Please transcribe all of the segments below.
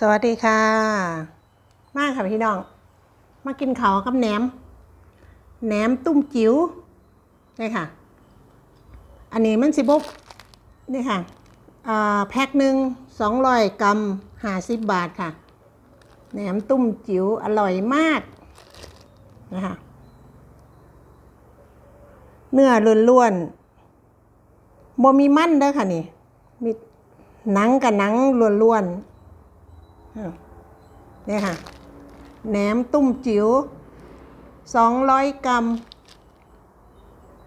สวัสดีค่ะ มาค่ะพี่น้อง มากินข้าวกับแหนม แหนมตุ้มจิ๋วนี่ค่ะ อันนี้มันสิบกนี่ค่ะแพ็คหนึ่งสองร้อยกรัมห้าสิบบาทค่ะ แหนมตุ้มจิ๋วอร่อยมากนะคะเนื้อล้วนๆบ่มีมันเด้อค่ะนี่มีหนังกับหนังล้วนๆ เนี่ยค่ะแหนมตุ้มจิ๋ว200 กรัม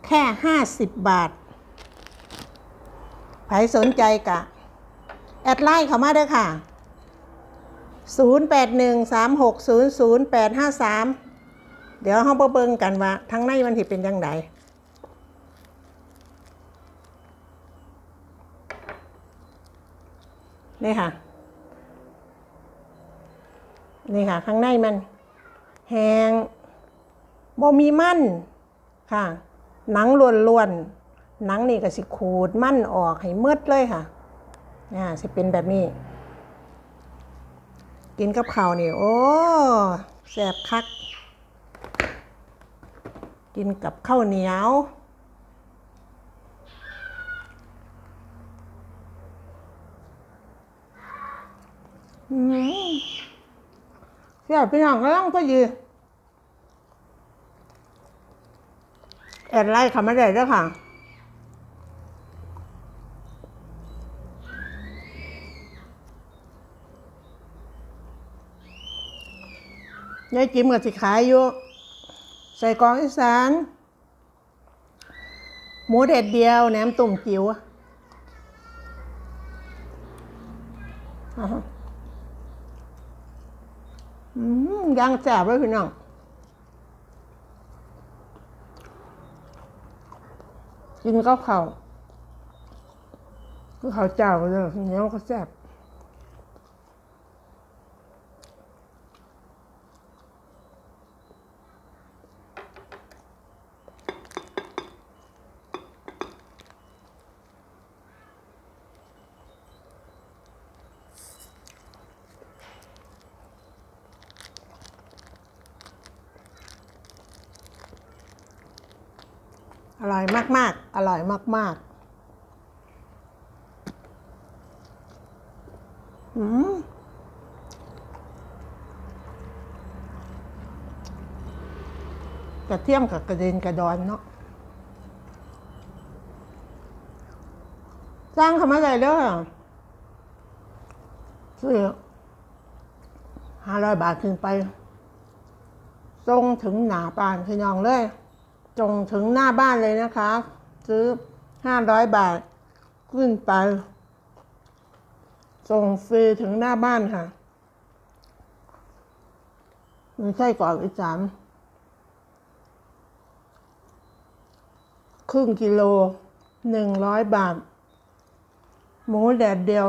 แค่ 50 บาทใครสนใจกะ แอดไลน์เข้ามาเด้อค่ะ 0813600853 เดี๋ยวเราเบิ่งกันว่าทั้งในมันสิเป็นยังไงนี่ค่ะ นี่ค่ะ ข้างในมัน แหงบ่มีมันค่ะ หนังล้วนๆหนังนี่ก็สิขูดมันออกให้มืดเลยค่ะอ่สิเป็นแบบนี้ กินกับข้าวนี่โอ้แซ่บคัก กินกับข้าวเหนียวอืม เสียพี่น้องก็ต้องก็ยืนแอดไลน์เขาไม่ได้ด้วยค่ะยายจิมกับสิขายอยู่ ใส่กองอีสาน หมูเด็ดเดียวแหนมตุ่มจิ๋วอ่าฮะ อืม ย่างแซ่บเลยพี่น้องกินก็เขาวก็เขาวเจ้าเลยเนียวก็แซ่บ อร่อยมาก ๆ อร่อยมาก ๆ อืมกระเทียมกับกระเด็นกระดอนเนาะสร้างคำอะไรเด้อซื้อห้าร้อยบาทขึ้นไปส่งถึงหนาปานพี่น้องเลย จงถึงหน้าบ้านเลยนะคะ ซื้อห้าร้อยบาท ขึ้นไป ส่งฟรีถึงหน้าบ้านค่ะมีไส้กรอกอีสานครึ่งกิโลหนึ่งร้อยบาท หมูแดดเดียว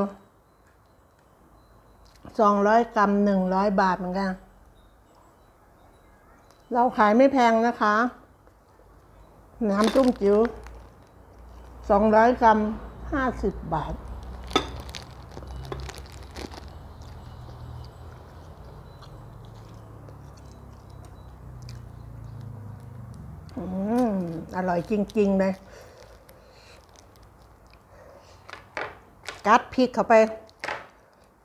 สองร้อยกรัมหนึ่งร้อยบาทเหมือนกัน เราขายไม่แพงนะคะ น้ำจุ้มจิ๋วสองร้อยกรัมห้าสิบบาท อืม อร่อยจริง ๆ เลย กัดพริกเข้าไป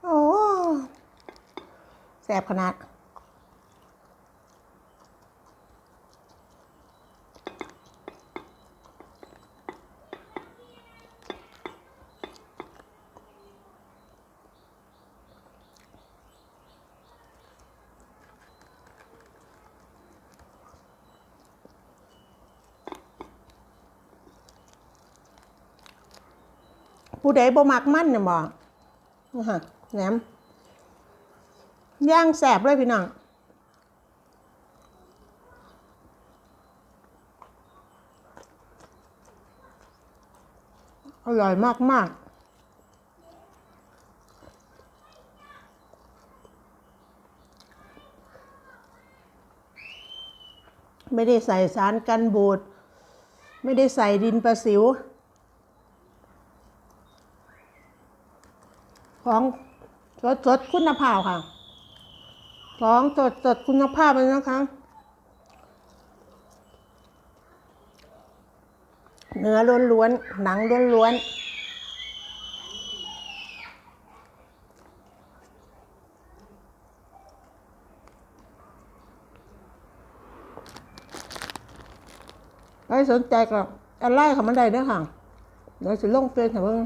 โอ้แซ่บขนาด ผู้ใดบ่มักมันเนี่ยบ่นี่ฮะแหนมย่างแสบเลยพี่น้องอร่อยมากมากไม่ได้ใส่สารกันบูด ไม่ได้ใส่ดินประสิว ของสดสดคุณภาพค่ะ ของสดสดคุณภาพเลยนะคะ เนื้อล้วนๆ หนังล้วนๆใครสนใจก็อนไลน์เขามันได้เด้อค่ะเดี๋ยวสิลงเฟซให้เบิ่ง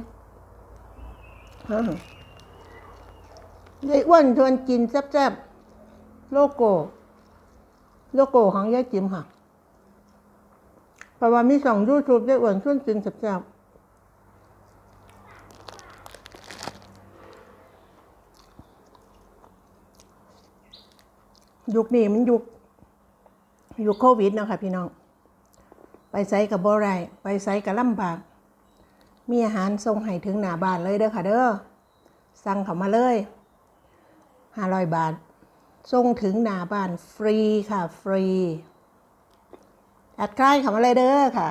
ยายอ้วนชวนกินแซ่บๆ โลโก้ โลโก้ของยายจิมค่ะ เพราะว่ามีสองยูทูบได้อ้วนชวนกินแซ่บๆ ยุคนี้มันยุค ยุคโควิดเนาะคะพี่น้อง ไปไซกับบ่ไรไปไซกับลำบาก มีอาหารส่งให้ถึงหน้าบ้านเลยเด้อค่ะเด้อ สั่งเขามาเลย ห้าร้อยบาท ส่งถึงหน้าบ้านฟรีค่ะ ฟรีแอดใกล้เขามาเลยเด้อค่ะ